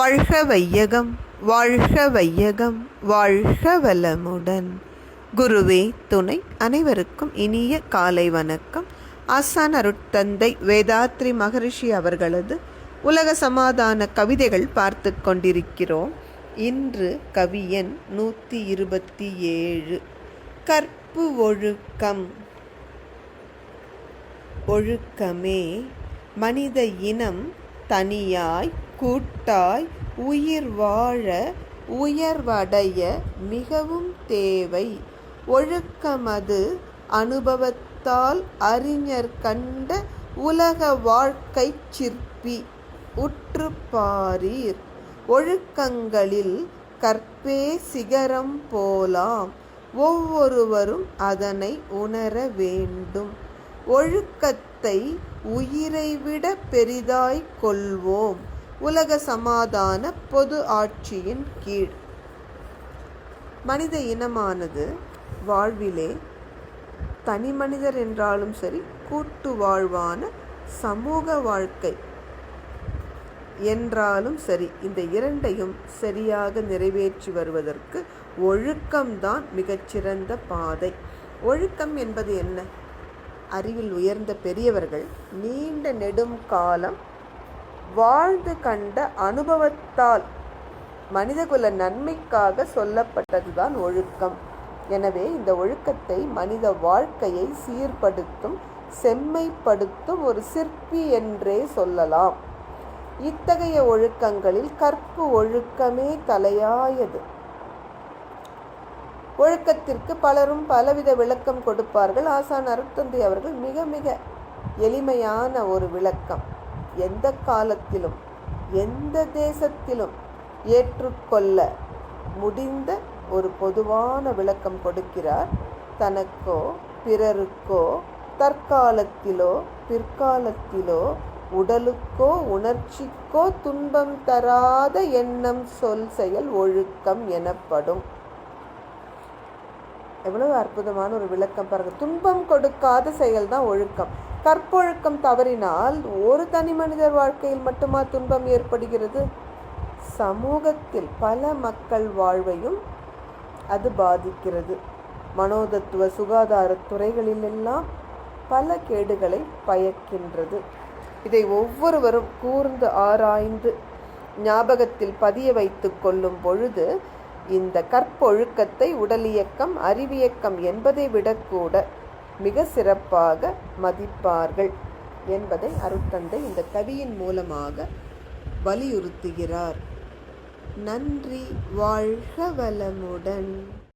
வாழ்க வையகம் வாழ்க வையகம் வாழ்க வளமுடன். குருவே துணை அனைவருக்கும் இனிய காலை வணக்கம். ஆசான் அருட்தந்தை வேதாத்ரி மகரிஷி அவர்களது உலக சமாதான கவிதைகள் பார்த்து கொண்டிருக்கிறோம். இன்று கவியன் நூற்றி இருபத்தி ஏழு. கற்பு ஒழுக்கம். ஒழுக்கமே மனித இனம் தனியாய் கூட்டாய் உயிர் வாழ உயர்வடைய மிகவும் தேவை. ஒழுக்கமது அனுபவத்தால் அறிஞர் கண்ட உலக வாழ்க்கை சிற்பி உற்று பாரீர். ஒழுக்கங்களில் கற்பே சிகரம் போலாம். ஒவ்வொருவரும் அதனை உணர வேண்டும். ஒழுக்கத்தை உயிரை விட பெரிதாய் கொள்வோம். உலக சமாதான பொது ஆட்சியின் கீழ். மனித இனமானது வாழ்விலே தனி மனிதர் என்றாலும் சரி கூட்டு வாழ்வான சமூக வாழ்க்கை என்றாலும் சரி இந்த இரண்டையும் சரியாக நிறைவேற்றி வருவதற்கு ஒழுக்கம்தான் மிகச்சிறந்த பாதை. ஒழுக்கம் என்பது என்ன? அறிவில் உயர்ந்த பெரியவர்கள் நீண்ட நெடும் காலம் வாழ்ந்து கண்ட அனுபவத்தால் மனிதகுல நன்மைக்காக சொல்லப்பட்டதுதான் ஒழுக்கம். எனவே இந்த ஒழுக்கத்தை மனித வாழ்க்கையை சீர்படுத்தும் செம்மைப்படுத்தும் ஒரு சிற்பி என்றே சொல்லலாம். இத்தகைய ஒழுக்கங்களில் கற்பு ஒழுக்கமே தலையாயது. ஒழுக்கத்திற்கு பலரும் பலவித விளக்கம் கொடுப்பார்கள். ஆசான் அருட்தந்தை அவர்கள் மிக மிக எளிமையான ஒரு விளக்கம். எந்த காலத்திலும் எந்த தேசத்திலும் ஏற்றுக்கொள்ள முடிந்த ஒரு பொதுவான விளக்கம் கொடுக்கிறார். தனக்கோ பிறருக்கோ தற்காலத்திலோ பிற்காலத்திலோ உடலுக்கோ உணர்ச்சிக்கோ துன்பம் தராத எண்ணம் சொல் செயல் ஒழுக்கம் எனப்படும். எவ்வளவு அற்புதமான ஒரு விளக்கம் பாருங்க. துன்பம் கொடுக்காத செயல் தான் ஒழுக்கம். கற்பொழுக்கம் தவறினால் ஒரு தனி மனிதர் வாழ்க்கையில் மட்டுமா துன்பம் ஏற்படுகிறது? சமூகத்தில் பல மக்கள் வாழ்வையும் அது பாதிக்கிறது. மனோதத்துவ சுகாதார துறைகளிலெல்லாம் பல கேடுகளை பயக்கின்றது. இதை ஒவ்வொருவரும் கூர்ந்து ஆராய்ந்து ஞாபகத்தில் பதிய வைத்து கொள்ளும் பொழுது இந்த கற்பொழுக்கத்தை உடலியக்கம் அறிவியக்கம் என்பதை விடக்கூட மிக சிறப்பாக மதிப்பார்கள் என்பதை அருட்தந்தை இந்த கவியின் மூலமாக வலியுறுத்துகிறார். நன்றி வாழ்க வளமுடன்.